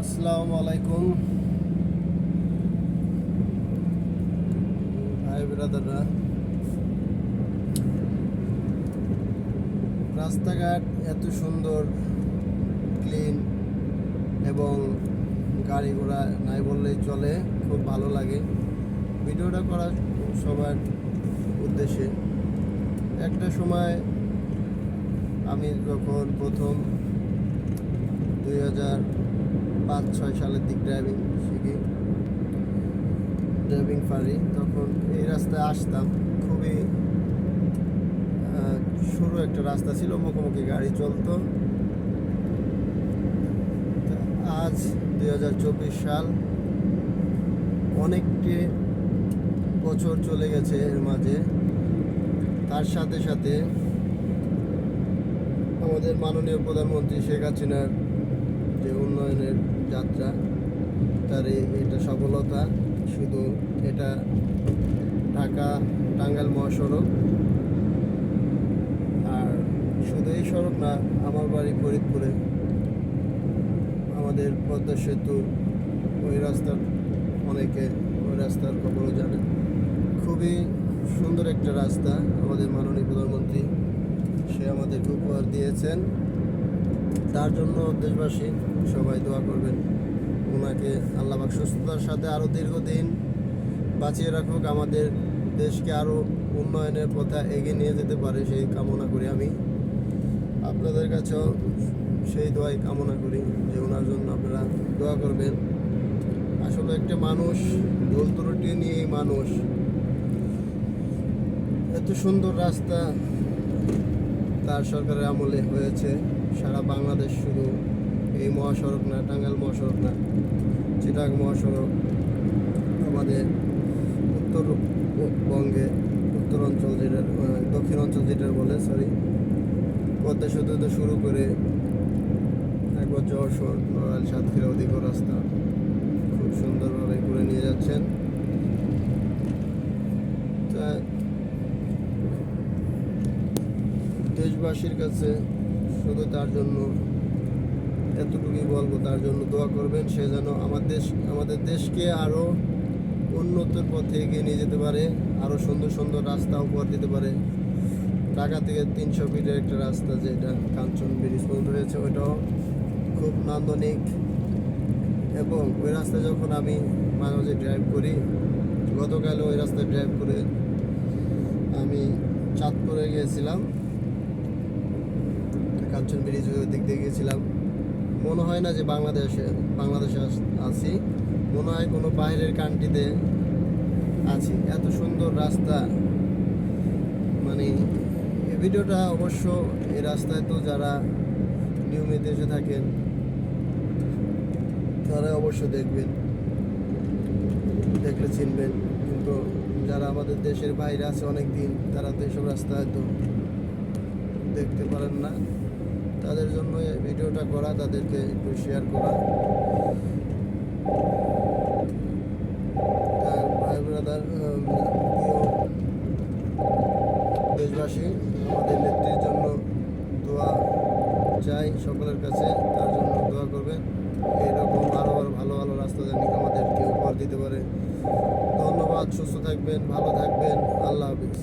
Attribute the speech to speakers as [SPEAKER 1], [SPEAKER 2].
[SPEAKER 1] আসসালামু আলাইকুম। ভাই ব্রাদাররা রাস্তাঘাট এত সুন্দর ক্লিন এবং গাড়ি ঘোড়া নাই বললেই চলে, খুব ভালো লাগে। ভিডিওটা করা সবার উদ্দেশ্যে, একটা সময় আমি যখন প্রথম দুই হাজার পাঁচ ছয় সালের দিক ড্রাইভিং শিখি। ড্রাইভিং পারি। তখন এই রাস্তায় আসতাম। খুবই সরু একটা রাস্তা ছিল, মুখোমুখি গাড়ি চলতো। আজ দুই হাজার চব্বিশ সাল অনেকটি বছর চলে গেছে এর মাঝে। তার সাথে সাথে আমাদের মাননীয় প্রধানমন্ত্রী শেখ হাসিনার যে উন্নয়নের যাত্রা, তার এটা সফলতা। শুধু এটা ঢাকা টাঙ্গাইল মহাসড়ক। আর শুধু এই সড়ক না, আমার বাড়ি ফরিদপুরে। আমাদের পদ্মা সেতু, ওই রাস্তার অনেকে ওই রাস্তার খবরও জানে খুবই সুন্দর একটা রাস্তা আমাদের মাননীয় প্রধানমন্ত্রী। সে আমাদেরকে উপহার দিয়েছেন। তার জন্য দেশবাসী সবাই দোয়া করবেন। ওনাকে আল্লাহবাক সুস্থতার সাথে আরও দীর্ঘদিন বাঁচিয়ে রাখুক। আমাদের দেশকে আরও উন্নয়নের পথে এগিয়ে নিয়ে যেতে পারে সেই কামনা করি আমি। আপনাদের কাছেও সেই দোয়াই কামনা করি যে ওনার জন্য আপনারা দোয়া করবেন। আসলে একটা মানুষ, ভুল ত্রুটি নিয়ে মানুষ। এত সুন্দর রাস্তা তার সরকারের আমলে হয়েছে সারা বাংলাদেশ শুধু এই মহাসড়ক না, টাঙ্গাইল মহাসড়ক না চিটাং মহাসড়ক, আমাদের উত্তরবঙ্গে উত্তর অঞ্চল যেটা দক্ষিণ অঞ্চল যেটা বলে সরি পদ্মা সেতু থেকে শুরু করে একবার যশোর, নড়াইল, সাতক্ষীরা অধিক রাস্তা খুব সুন্দরভাবে ঘুরে নিয়ে যাচ্ছেন তা দেশবাসীর কাছে শুধু তার জন্য এতটুকুই বলব, তার জন্য দোয়া করবেন, সে যেন আমার দেশ, আমাদের দেশকে আরও উন্নতির পথে এগিয়ে নিয়ে যেতে পারে আরও সুন্দর সুন্দর রাস্তা উপহার দিতে পারে। ঢাকা থেকে তিনশো ফিটের একটা রাস্তা যেটা কাঞ্চন ব্রিজ পর্যন্ত রয়েছে, ওইটাও খুব নান্দনিক। এবং ওই রাস্তায় যখন আমি মাঝে মাঝে ড্রাইভ করি গতকাল ওই রাস্তায় ড্রাইভ করে আমি চাঁদপুরে গিয়েছিলাম। কাঞ্চন ব্রিজ দিক গিয়েছিলাম, মনে হয় না যে বাংলাদেশে বাংলাদেশে আছি। মনে হয় কোনো বাইরের কান্ট্রিতে আছি। এত সুন্দর রাস্তা। মানে এই ভিডিওটা অবশ্য এই রাস্তায় তো যারা নিয়মিত এসে থাকেন, তারা অবশ্য দেখবেন। দেখলে চিনবেন। কিন্তু যারা আমাদের দেশের বাইরে আছে অনেক দিন তারা তো এসব রাস্তা হয়তো দেখতে পারেন না। তাদের জন্য এই ভিডিওটা করা, তাদেরকে একটু শেয়ার করা। ভাই ব্রাদার দেশবাসী, আমাদের নেত্রীর জন্য দোয়া চাই সকলের কাছে, তার জন্য দোয়া করবেন। এইরকম আরও আরও ভালো ভালো রাস্তা জানি আমাদেরকে উপহার দিতে পারে। ধন্যবাদ, সুস্থ থাকবেন, ভালো থাকবেন, আল্লাহ হাফিজ।